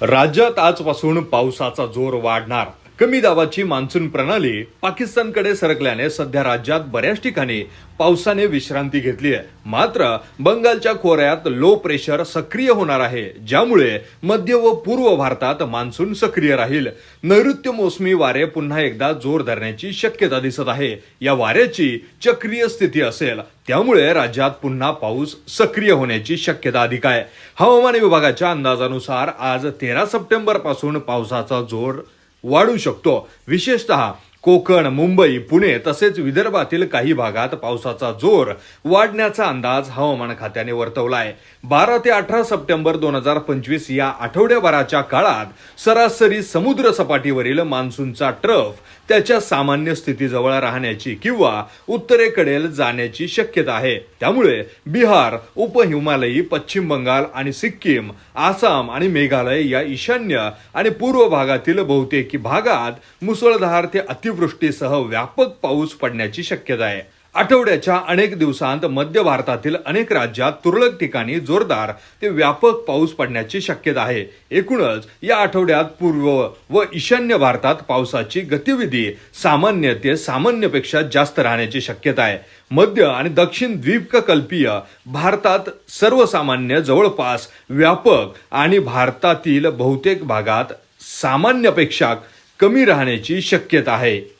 राज्यात आजपासून पावसाचा जोर वाढणार. कमी दाबाची मान्सून प्रणाली पाकिस्तानकडे सरकल्याने सध्या राज्यात बऱ्याच ठिकाणी पावसाने विश्रांती घेतली आहे. मात्र बंगालच्या खोऱ्यात लो प्रेशर सक्रिय होणार आहे ज्यामुळे मध्य व पूर्व भारतात मान्सून सक्रिय राहील. नैऋत्य मोसमी वारे पुन्हा एकदा जोर धरण्याची शक्यता दिसत आहे. या वाऱ्याची चक्रीय स्थिती असेल त्यामुळे राज्यात पुन्हा पाऊस सक्रिय होण्याची शक्यता अधिक आहे. हवामान विभागाच्या अंदाजानुसार आज तेरा सप्टेंबरपासून पावसाचा जोर वाढू शकतो. विशेषतः कोकण मुंबई पुणे तसेच विदर्भातील काही भागात पावसाचा जोर वाढण्याचा अंदाज हवामान खात्याने वर्तवला आहे बारा ते अठरा सप्टेंबर दोन हजार पंचवीस या आठवड्याभराच्या काळात सरासरी समुद्र सपाटीवरील मान्सूनचा ट्रफ त्याच्या सामान्य स्थितीजवळ राहण्याची किंवा उत्तरेकडील जाण्याची शक्यता आहे. त्यामुळे बिहार उपहिमालयी पश्चिम बंगाल आणि सिक्कीम आसाम आणि मेघालय या ईशान्य आणि पूर्व भागातील बहुतेक भागात मुसळधार ते अति अतिवृष्टीसह व्यापक पाऊस पडण्याची शक्यता आहे. आठवड्याच्या अनेक दिवसांत मध्य भारतातील अनेक राज्यात तुरळक ठिकाणी जोरदार ते व्यापक पाऊस पडण्याची शक्यता आहे. एकूणच या आठवड्यात पूर्व व ईशान्य भारतात पावसाची गतिविधी सामान्य ते सामान्यपेक्षा जास्त राहण्याची शक्यता आहे. मध्य आणि दक्षिण द्वीपकल्पीय भारतात सर्वसामान्य जवळपास व्यापक आणि भारतातील बहुतेक भागात सामान्यपेक्षा कमी राहण्याची शक्यता आहे.